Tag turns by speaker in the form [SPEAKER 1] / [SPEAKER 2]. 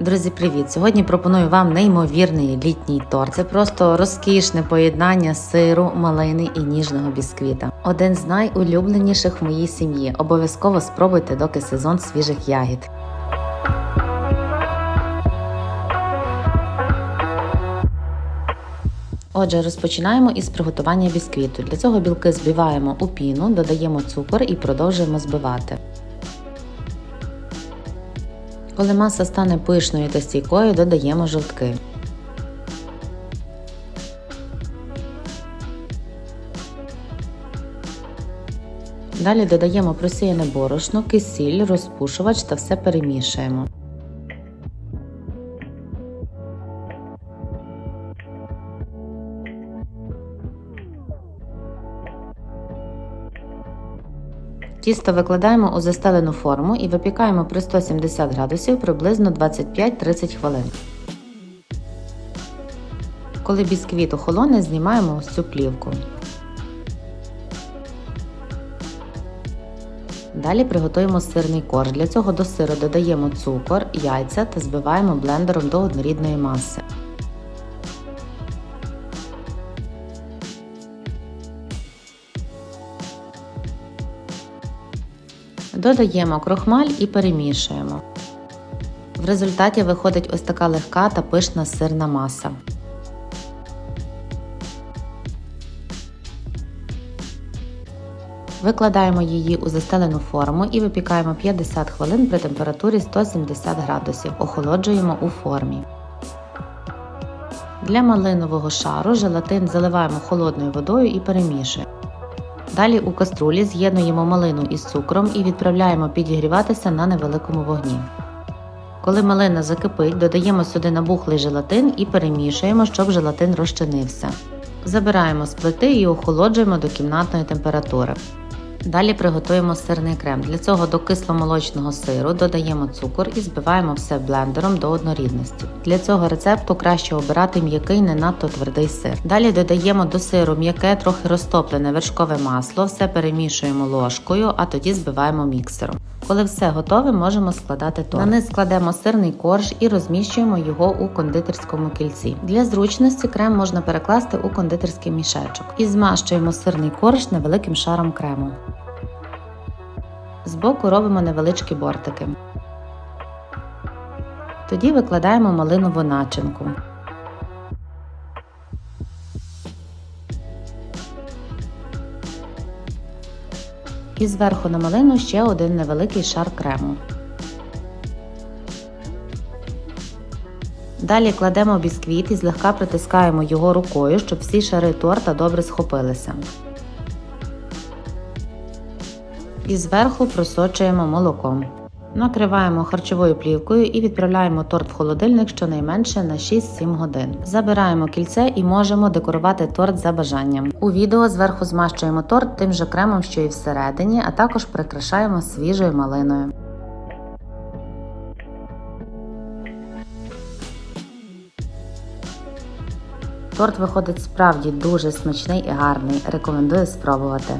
[SPEAKER 1] Друзі, привіт! Сьогодні пропоную вам неймовірний літній торт. Це просто розкішне поєднання сиру, малини і ніжного бісквіта. Один з найулюбленіших в моїй сім'ї. Обов'язково спробуйте, доки сезон свіжих ягід. Отже, розпочинаємо із приготування бісквіту. Для цього білки збиваємо у піну, додаємо цукор і продовжуємо збивати. Коли маса стане пишною та стійкою, додаємо жовтки. Далі додаємо просіяне борошно, кисіль, розпушувач та все перемішуємо. Тісто викладаємо у застелену форму і випікаємо при 170 градусів приблизно 25-30 хвилин. Коли бісквіт охолоне, знімаємо ось цю плівку. Далі приготуємо сирний корж. Для цього до сиру додаємо цукор, яйця та збиваємо блендером до однорідної маси. Додаємо крохмаль і перемішуємо. В результаті виходить ось така легка та пишна сирна маса. Викладаємо її у застелену форму і випікаємо 50 хвилин при температурі 170 градусів. Охолоджуємо у формі. Для малинового шару желатин заливаємо холодною водою і перемішуємо. Далі у каструлі з'єднуємо малину із цукром і відправляємо підігріватися на невеликому вогні. Коли малина закипить, додаємо сюди набухлий желатин і перемішуємо, щоб желатин розчинився. Забираємо з плити і охолоджуємо до кімнатної температури. Далі приготуємо сирний крем. Для цього до кисломолочного сиру додаємо цукор і збиваємо все блендером до однорідності. Для цього рецепту краще обирати м'який, не надто твердий сир. Далі додаємо до сиру м'яке, трохи розтоплене вершкове масло, все перемішуємо ложкою, а тоді збиваємо міксером. Коли все готове, можемо складати торт. На низ складемо сирний корж і розміщуємо його у кондитерському кільці. Для зручності крем можна перекласти у кондитерський мішечок і змащуємо сирний корж невеликим шаром крему. Збоку робимо невеличкі бортики. Тоді викладаємо малинову начинку. І зверху на малину ще один невеликий шар крему. Далі кладемо бісквіт і злегка притискаємо його рукою, щоб всі шари торта добре схопилися. І зверху просочуємо молоком. Накриваємо харчовою плівкою і відправляємо торт в холодильник щонайменше на 6-7 годин. Забираємо кільце і можемо декорувати торт за бажанням. У відео зверху змащуємо торт тим же кремом, що і всередині, а також прикрашаємо свіжою малиною. Торт виходить справді дуже смачний і гарний. Рекомендую спробувати.